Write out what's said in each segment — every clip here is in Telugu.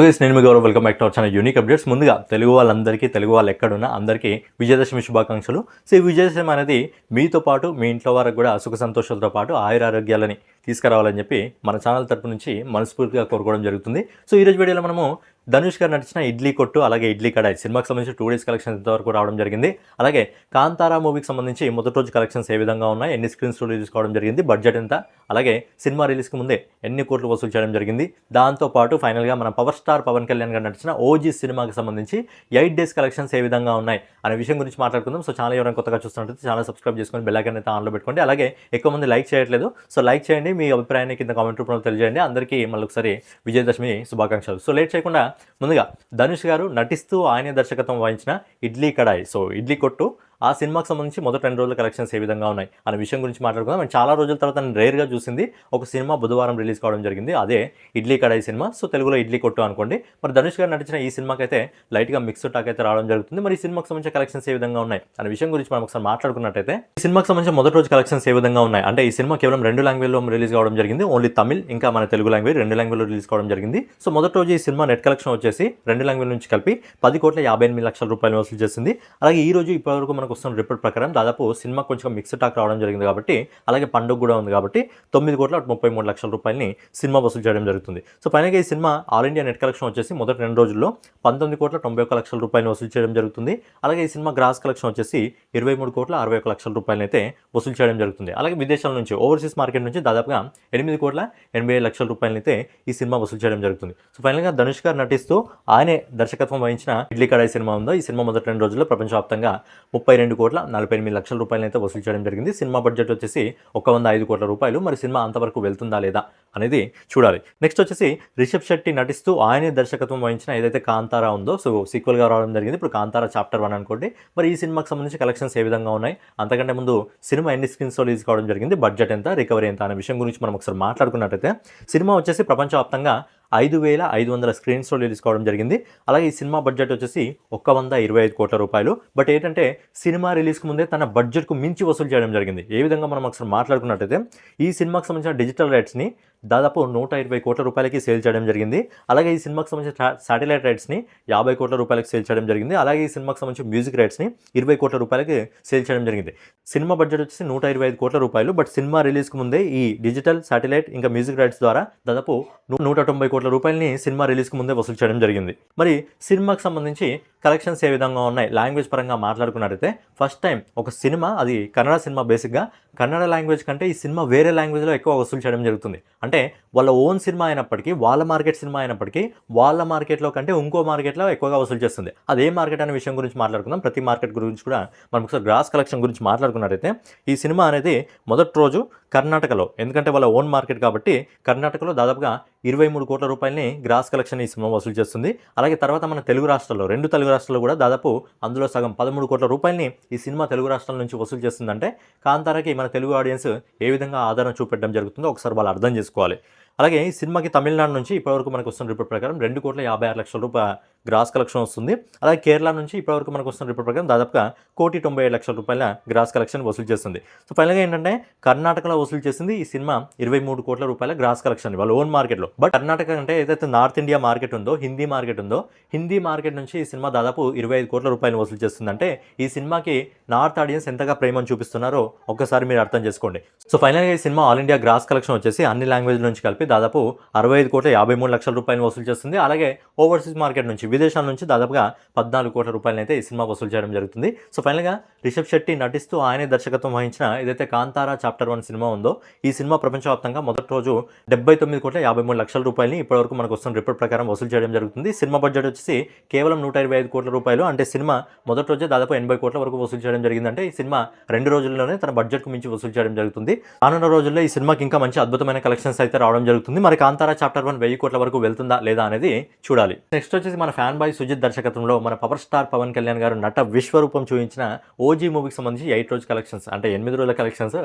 గైస్ నేను మీ Gaurav. Welcome back to our channel unique updates ముందుగా తెలుగు వాళ్ళందరికీ తెలుగు వాళ్ళు ఎక్కడున్నా అందరికీ విజయదశమి శుభాకాంక్షలు. సో ఈ విజయదశమి అనేది మీతో పాటు మీ ఇంట్లో వారికి కూడా సుఖ సంతోషాలతో పాటు ఆయుర ఆరోగ్యాలని తీసుకురావాలని చెప్పి మన ఛానల్ తరపు నుంచి మనస్ఫూర్తిగా కోరుకోవడం జరుగుతుంది. సో ఈరోజు వీడియోలో మనము ధనుష్ గారు నటించిన ఇడ్లీ కొట్టు అలాగే ఇడ్లీ కడాయి సినిమాకి సంబంధించి టూ డేస్ కలెక్షన్ ఇంతవరకు రావడం జరిగింది. అలాగే కాంతారా మూవీకి సంబంధించి మొదటి రోజు కలెక్షన్స్ ఏ విధంగా ఉన్నాయి ఎన్ని స్క్రీన్స్ రిలీజ్ కావడం జరిగింది బడ్జెట్ ఎంత అలాగే సినిమా రిలీజ్కి ముందే ఎన్ని కోట్లు వసూలు చేయడం జరిగింది. దాంతో పాటు ఫైనల్గా మన పవర్ స్టార్ పవన్ కళ్యాణ్ గారు నటించిన ఓజీ సినిమాకి సంబంధించి ఎయిట్ డేస్ కలెక్షన్స్ ఏ విధంగా ఉన్నాయి అనే విషయం గురించి మాట్లాడుకుందాం. సో చాలా ఎవరైనా కొత్తగా చూస్తున్నట్టు చాలా సబ్స్క్రైబ్ చేసుకొని బెల్లైకన్ అయితే ఆన్లో పెట్టుకోండి. అలాగే ఎక్కువ మంది లైక్ చేయట్లేదు. సో లైక్ చేయండి. మీ అభిప్రాయాన్ని కింద కామెంట్ రూపంలో తెలియజేయండి. అందరికీ మళ్ళీ ఒకసారి విజయదశమి శుభాకాంక్షలు. సో లేట్ చేయకుండా ముందుగా ధనుష్ గారు నటిస్తూ ఆయనే దర్శకత్వం వహించిన ఇడ్లీ కడాయి. సో ఇడ్లీ కొట్టు ఆ సినిమాకి సంబంధించి మొదటి రెండు రోజుల కలెక్షన్స్ ఏ విధంగా ఉన్నాయి అనే విషయం గురించి మాట్లాడుకుందాం. అండ్ చాలా రోజుల తర్వాత నేను రేర్గా చూసింది ఒక సినిమా బుధవారం రిలీజ్ కావడం జరిగింది. అదే ఇడ్లీ కడాయి సినిమా. సో తెలుగులో ఇడ్లీ కొట్టు అనుకోండి. మరి ధనుష్ గారు నటించిన ఈ సినిమాకి అయితే లైట్గా మిక్స్డ్ టాక్ అయితే రావడం జరుగుతుంది. మరి ఈ సినిమాకి సంబంధించిన కలెక్షన్స్ ఏ విధంగా ఉన్నాయి అనే విషయం గురించి మనం ఒకసారి మాట్లాడుకున్నట్టయితే ఈ సినిమాకి సంబంధించిన మొదటి రోజు కలెక్షన్స్ ఏ విధంగా ఉన్నాయి అంటే ఈ సినిమా కేవలం రెండు లాంగ్వేజ్లో రిలీజ్ కావడం జరిగింది. ఓన్లీ తమిళ్ ఇంకా మన తెలుగు లాంగ్వేజ్ రెండు లాంగ్వేజ్లో రిలీజ్ కావడం జరిగింది. సో మొదటి రోజు ఈ సినిమా నెట్ కలెక్షన్ వచ్చేసి రెండు లాంగ్వేజ్ నుంచి కలిపి పది కోట్ల యాభై ఎనిమిది లక్షల రూపాయలు వసూలు చేసింది. అలాగే ఈ రోజు ఇప్పటివరకు మనకు వస్తున్న రిపోర్ట్ ప్రకారం దాదాపు సినిమా కొంచెం మిక్స్డ్ టాక్ రావడం జరిగింది కాబట్టి అలాగే పండుగ కూడా ఉంది కాబట్టి తొమ్మిది కోట్ల ముప్పై మూడు లక్షల రూపాయలని సినిమా వసూలు చేయడం జరుగుతుంది. సో పైనగా ఈ cinema all India net collection వచ్చేసి మొదటి రెండు రోజుల్లో పంతొమ్మిది కోట్ల తొంభై ఒక్క లక్షల రూపాయలు వసూలు చేయడం జరుగుతుంది. అలాగే ఈ సినిమా గ్రాస్ కలెక్షన్ వచ్చేసి ఇరవై మూడు కోట్ల అరవై ఒక లక్షల రూపాయలు అయితే వసూలు చేయడం జరుగుతుంది. అలాగే విదేశాల నుంచి ఓవర్సీస్ మార్కెట్ నుంచి దాదాపుగా ఎనిమిది కోట్ల ఎనభై ఐదు లక్షల రూపాయలు అయితే ఈ సినిమా వసూలు చేయడం జరుగుతుంది. సో ఫైనల్గా ధనుష్ గారు నటిస్తూ ఆయనే దర్శకత్వం వహించిన ఇడ్లీ కడాయి సినిమా ఉందో ఈ సినిమా మొదటి రెండు రోజుల్లో ప్రపంచవ్యాప్తంగా ముప్పై రెండు కోట్ల నలభై ఎనిమిది లక్షల రూపాయలు అయితే వసూలు చేయడం జరిగింది. సినిమా బడ్జెట్ వచ్చేసి ఒక వంద ఐదు కోట్ల రూపాయలు. మరి సినిమా అంతవరకు వెళ్తుందా లేదా అనేది చూడాలి. నెక్స్ట్ వచ్చేసి రిషబ్ శెట్టి నటిస్తూ ఆయనే దర్శకత్వం వహించిన ఏదైతే కాంతారా ఉందో సో సీక్వెల్గా రావడం జరిగింది. ఇప్పుడు కాంతారా చాప్టర్ వన్ అనుకోండి. మరి ఈ సినిమాకి సంబంధించి కలెక్షన్స్ ఏ విధంగా ఉన్నాయి? అంతకంటే ముందు సినిమా ఎన్ని స్క్రీన్స్ రిలీజ్ కావడం జరిగింది? బడ్జెట్ ఎంత? రికవరీ ఎంత? అనే విషయం గురించి మనం ఒకసారి మాట్లాడుకున్నట్టయితే సినిమా వచ్చేసి ప్రపంచవ్యాప్తంగా ఐదు వేల ఐదు వందల స్క్రీన్ స్క్రీన్స్లో రిలీజ్ కావడం జరిగింది. అలాగే ఈ సినిమా బడ్జెట్ వచ్చేసి ఒక్క వంద ఇరవై ఐదు కోట్ల రూపాయలు. బట్ ఏంటంటే సినిమా రిలీజ్కి ముందే తన బడ్జెట్కు మించి వసూలు చేయడం జరిగింది. ఏ విధంగా మనం ఒకసారి మాట్లాడుకున్నట్టయితే ఈ సినిమాకి సంబంధించిన డిజిటల్ రైట్స్ని దాదాపు నూట ఇరవై కోట్ల రూపాయలకి సేల్ చేయడం జరిగింది. అలాగే ఈ సినిమాకి సంబంధించిన శాటిలైట్ రైట్స్ని యాభై కోట్ల రూపాయలకి సేల్ చేయడం జరిగింది. అలాగే ఈ సినిమాకి సంబంధించిన మ్యూజిక్ రైట్స్ని ఇరవై కోట్ల రూపాయలకి సేల్ చేయడం జరిగింది. సినిమా బడ్జెట్ వచ్చేసి నూట ఇరవై ఐదు కోట్ల రూపాయలు. బట్ సినిమా రిలీజ్కి ముందే ఈ డిజిటల్ శాటిలైట్ ఇంకా మ్యూజిక్ రైట్స్ ద్వారా దాదాపు నూట తొంభై కోట్ల రూపాయలని సినిమా రిలీజ్కి ముందే వసూలు చేయడం జరిగింది. మరి సినిమాకి సంబంధించి కలెక్షన్స్ ఏ విధంగా ఉన్నాయి? లాంగ్వేజ్ పరంగా మాట్లాడుకున్నట్టయితే ఫస్ట్ టైం ఒక సినిమా అది కన్నడ సినిమా బేసిక్గా కన్నడ లాంగ్వేజ్ కంటే ఈ సినిమా వేరే లాంగ్వేజ్లో ఎక్కువ వసూలు చేయడం జరుగుతుంది. అంటే వాళ్ళ ఓన్ సినిమా అయినప్పటికీ వాళ్ళ మార్కెట్ సినిమా అయినప్పటికీ వాళ్ళ మార్కెట్లో కంటే ఇంకో మార్కెట్లో ఎక్కువగా వసూలు చేస్తుంది. అదే మార్కెట్ అనే విషయం గురించి మాట్లాడుకుందాం. ప్రతి మార్కెట్ గురించి కూడా మనం ఒకసారి గ్రాస్ కలెక్షన్ గురించి మాట్లాడుకున్నట్టయితే ఈ సినిమా అనేది మొదటి రోజు కర్ణాటకలో ఎందుకంటే వాళ్ళ ఓన్ మార్కెట్ కాబట్టి కర్ణాటకలో దాదాపుగా ఇరవై మూడు కోట్ల రూపాయలని గ్రాస్ కలెక్షన్ ఈ సినిమా వసూలు చేస్తుంది. అలాగే తర్వాత మన తెలుగు రాష్ట్రాల్లో రెండు తెలుగు రాష్ట్రాల్లో కూడా దాదాపు అందులో సగం పదమూడు కోట్ల రూపాయలని ఈ సినిమా తెలుగు రాష్ట్రాల నుంచి వసూలు చేస్తుందంటే కాంతారాకి మన తెలుగు ఆడియన్స్ ఏ విధంగా ఆదరణ చూపెట్టడం జరుగుతుందో ఒకసారి వాళ్ళు అర్థం చేసుకోవాలి. అలాగే ఈ సినిమాకి తమిళనాడు నుంచి ఇప్పటివరకు మనకు వస్తున్న రిపోర్ట్ ప్రకారం రెండు కోట్ల యాభై ఆరు లక్షల రూపాయ గ్రాస్ కలెక్షన్ వస్తుంది. అలాగే కేరళ నుంచి ఇప్పటివరకు మనకు వస్తున్న రిపోర్ట్ ప్రకారం దాదాపుగా కోటి తొంభై ఏడు లక్షల రూపాయల గ్రాస్ కలెక్షన్ వసూలు చేస్తుంది. సో ఫైనల్గా ఏంటంటే కర్ణాటకలో వసూలు చేసింది ఈ సినిమా ఇరవై మూడు కోట్ల రూపాయల గ్రాస్ కలెక్షన్ వాళ్ళ ఓన్ మార్కెట్లో బట్ కర్ణాటక అంటే ఏదైతే నార్త్ ఇండియా మార్కెట్ ఉందో హిందీ మార్కెట్ ఉందో హిందీ మార్కెట్ నుంచి ఈ సినిమా దాదాపు ఇరవై ఐదు కోట్ల రూపాయలు వసూలు చేస్తుందంటే ఈ సినిమాకి నార్త్ ఆడియన్స్ ఎంతగా ప్రేమను చూపిస్తున్నారో ఒక్కసారి మీరు అర్థం చేసుకోండి. సో ఫైనల్గా ఈ cinema all India gross collection వచ్చేసి అన్ని లాంగ్వేజ్ నుంచి కలిపి దాదాపు అరవై ఐదు కోట్ల యాభై మూడు లక్షల రూపాయలు వసూలు చేస్తుంది. అలాగే ఓవర్సీస్ మార్కెట్ నుంచి విదేశాల నుంచి దాదాపుగా పద్నాలుగు కోట్ల రూపాయలు అయితే ఈ సినిమా వసూలు చేయడం జరుగుతుంది. సో ఫైనల్గా రిషబ్ శెట్టి నటిస్తూ ఆయనే దర్శకత్వం వహించిన ఏదైతే కాంతారా చాప్టర్ వన్ సినిమా ఉందో ఈ సినిమా ప్రపంచవ్యాప్తంగా మొదటి రోజు డెబ్బై తొమ్మిది కోట్ల యాభై మూడు లక్షల రూపాయలని ఇప్పటివరకు మనకు వస్తున్న రిపోర్ట్ ప్రకారం వసూలు చేయడం జరుగుతుంది. సినిమా బడ్జెట్ వచ్చేసి కేవలం నూట ఇరవై ఐదు కోట్ల రూపాయలు. అంటే సినిమా మొదటి రోజే దాదాపు ఎనభై కోట్ల వరకు వసూలు చేయడం జరిగిందంటే ఈ సినిమా రెండు రోజుల్లోనే తన బడ్జెట్కు మించి వసూలు చేయడం జరుగుతుంది. రానున్న రోజుల్లో ఈ సినిమాకి ఇంకా మంచి అద్భుతమైన కలెక్షన్స్ అయితే రావడం జరుగుతుంది. మరి కాంతారా చాప్టర్ వన్ వెయ్యి కోట్ల వరకు వెళ్తుందా లేదా అనేది చూడాలి. నెక్స్ట్ వచ్చేసి మన ఫ్యాన్ బాయ్ సుజిత్ దర్శకత్వంలో మన పవర్ స్టార్ పవన్ కళ్యాణ్ గారు నట విశ్వరూపం చూపించిన ఓజీ మూవీకి సంబంధించి ఎయిట్ రోజు కలెక్షన్స్ అంటే ఎనిమిది రోజుల కలెక్షన్స్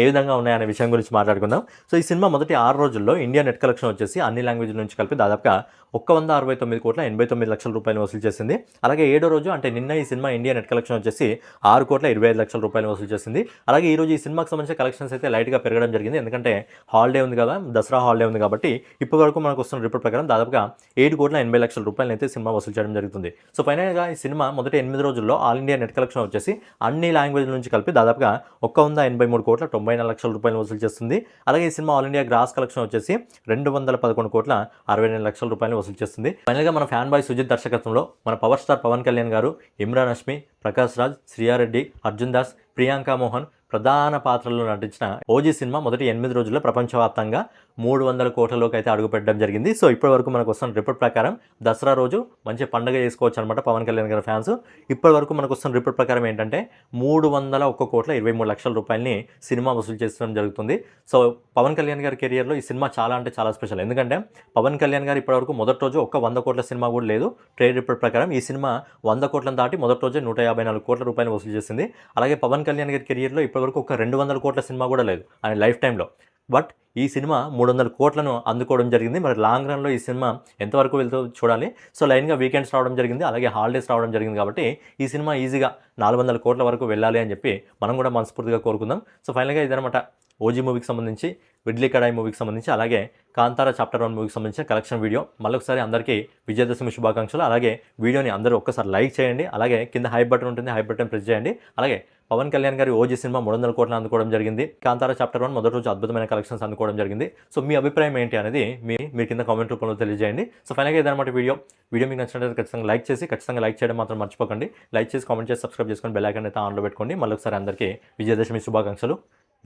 ఏ విధంగా ఉన్నాయనే విషయం గురించి మాట్లాడుకుందాం. సో ఈ సినిమా మొదటి ఆరు రోజుల్లో ఇండియా నెట్ కలెక్షన్ వచ్చేసి అన్ని లాంగ్వేజ్ నుంచి కలిపి దాదాపుగా ఒక్క వంద అరవై తొమ్మిది కోట్ల ఎనభై తొమ్మిది లక్షల రూపాయలు వసూలు చేసింది. అలాగే ఏడో రోజు అంటే నిన్న ఈ సినిమా ఇండియా నెట్ కలెక్షన్ వచ్చేసి ఆరు కోట్ల ఇరవై ఐదు లక్షల రూపాయలు వసూలు చేసింది. అలాగే ఈ రోజు ఈ సినిమాకి సంబంధించిన కలెక్షన్స్ అయితే లైట్గా పెరగడం జరిగింది. ఎందుకంటే హాలిడే ఉంది కదా దసరా హాలిడే హాలిడే ఉంది కాబట్టి ఇప్పటి వరకు మనకు వస్తున్న రిపోర్ట్ ప్రకారం దాదాపుగా ఏడు కోట్ల ఎనభై లక్షల రూపాయలు అయితే సినిమా వసూలు చేయడం జరుగుతుంది. సో ఫైనల్గా ఈ సినిమా మొదటి ఎనిమిది రోజుల్లో ఆల్ ఇండియా నెట్ కలెక్షన్ వచ్చేసి అన్ని లాంగ్వేజ్ నుంచి కలిపి దాదాపుగా ఒక్క వంద ఎనభై మూడు కోట్ల తొంభై నాలుగు లక్షల రూపాయలు వసూలు చేస్తుంది. అలాగే ఈ cinema all India gross collection వచ్చేసి రెండు వందల పదకొండు కోట్ల అరవై రెండు లక్షల రూపాయలు వసూలు చేస్తుంది. ఫైనల్గా మన ఫ్యాన్ బాయ్ సుజిత్ దర్శకత్వంలో మన పవర్ స్టార్ పవన్ కళ్యాణ్ గారు ఇమ్రాన్ హష్మి ప్రకాష్ రాజ్ శ్రీయారెడ్డి అర్జున్ దాస్ ప్రియాంక మోహన్ ప్రధాన పాత్రల్లో నటించిన ఓజీ సినిమా మొదటి ఎనిమిది రోజుల్లో ప్రపంచవ్యాప్తంగా మూడు వందల కోట్లలోకి అయితే అడుగుపెట్టడం జరిగింది. సో ఇప్పటి వరకు మనకు వస్తున్న రిపోర్ట్ ప్రకారం దసరా రోజు మంచి పండుగ చేసుకోవచ్చు అనమాట పవన్ కళ్యాణ్ గారి ఫ్యాన్స్ ఇప్పటి వరకు మనకు వస్తున్న రిపోర్ట్ ప్రకారం ఏంటంటే మూడు వందల ఒక్క కోట్ల ఇరవై మూడు లక్షల రూపాయలని సినిమా వసూలు చేస్తడం జరుగుతుంది. సో పవన్ కళ్యాణ్ గారి కెరియర్లో ఈ సినిమా చాలా అంటే చాలా స్పెషల్ ఎందుకంటే పవన్ కళ్యాణ్ గారు ఇప్పటివరకు మొదటి రోజు ఒక్క వంద కోట్ల సినిమా కూడా లేదు. ట్రేడ్ రిపోర్ట్ ప్రకారం ఈ సినిమా వంద కోట్లను దాటి మొదటి రోజే నూట యాభై నాలుగు కోట్ల రూపాయలు వసూలు చేసింది. అలాగే పవన్ కళ్యాణ్ గారి కెరియర్లో ఇప్పటివరకు ఒక రెండు వందల కోట్ల సినిమా కూడా లేదు. ఆయన లైఫ్ టైంలో బట్ ఈ సినిమా మూడు వందల కోట్లను అందుకోవడం జరిగింది. మరి లాంగ్ రన్లో ఈ సినిమా ఎంతవరకు వెళ్తూ చూడాలి. సో లైన్గా వీకెండ్స్ రావడం జరిగింది. అలాగే హాలిడేస్ రావడం జరిగింది కాబట్టి ఈ సినిమా ఈజీగా నాలుగు వందల కోట్ల వరకు వెళ్ళాలి అని చెప్పి మనం కూడా మనస్ఫూర్తిగా కోరుకుందాం. సో ఫైనల్గా ఇదనమాట ఓజీ మూవీకి సంబంధించి విడ్లీ కడాయి మూవీకి సంబంధించి అలాగే కాంతారా చాప్టర్ వన్ మూవీకి సంబంధించిన కలెక్షన్ వీడియో. మళ్ళొకసారి అందరికీ విజయదశమి శుభాకాంక్షలు. అలాగే వీడియోని అందరూ ఒక్కసారి లైక్ చేయండి. అలాగే కింద హై బటన్ ఉంటుంది హై బటన్ ప్రెస్ చేయండి. అలాగే పవన్ కళ్యాణ్ గారి ఓజీ సినిమా మూడు వందల కోట్లు అందుకోవడం జరిగింది. కాంతారా చాప్టర్ వన్ మొదటి రోజు అద్భుతమైన కలెక్షన్స్ అందుకోవడం జరిగింది. సో మీ అభిప్రాయం ఏంటి అనేది మీ మీరు కింద కామెంట్ రూపంలో తెలియజేయండి. సో ఫైనల్గా ఇదనమాట వీడియో. వీడియో మీకు నచ్చినట్లయితే ఖచ్చితంగా లైక్ చేసి ఖచ్చితంగా లైక్ చేయడం మాత్రం మర్చిపోకండి. లైక్ చేసి కామెంట్ చేసి సబ్స్క్రైబ్ చేసుకొని బెల్ ఐకాన్ అయితే ఆన్లో పెట్టుకోండి. మళ్ళీ ఒకసారి అందరికీ విజయదశమి శుభాకాంక్షలు.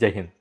జై హింద్.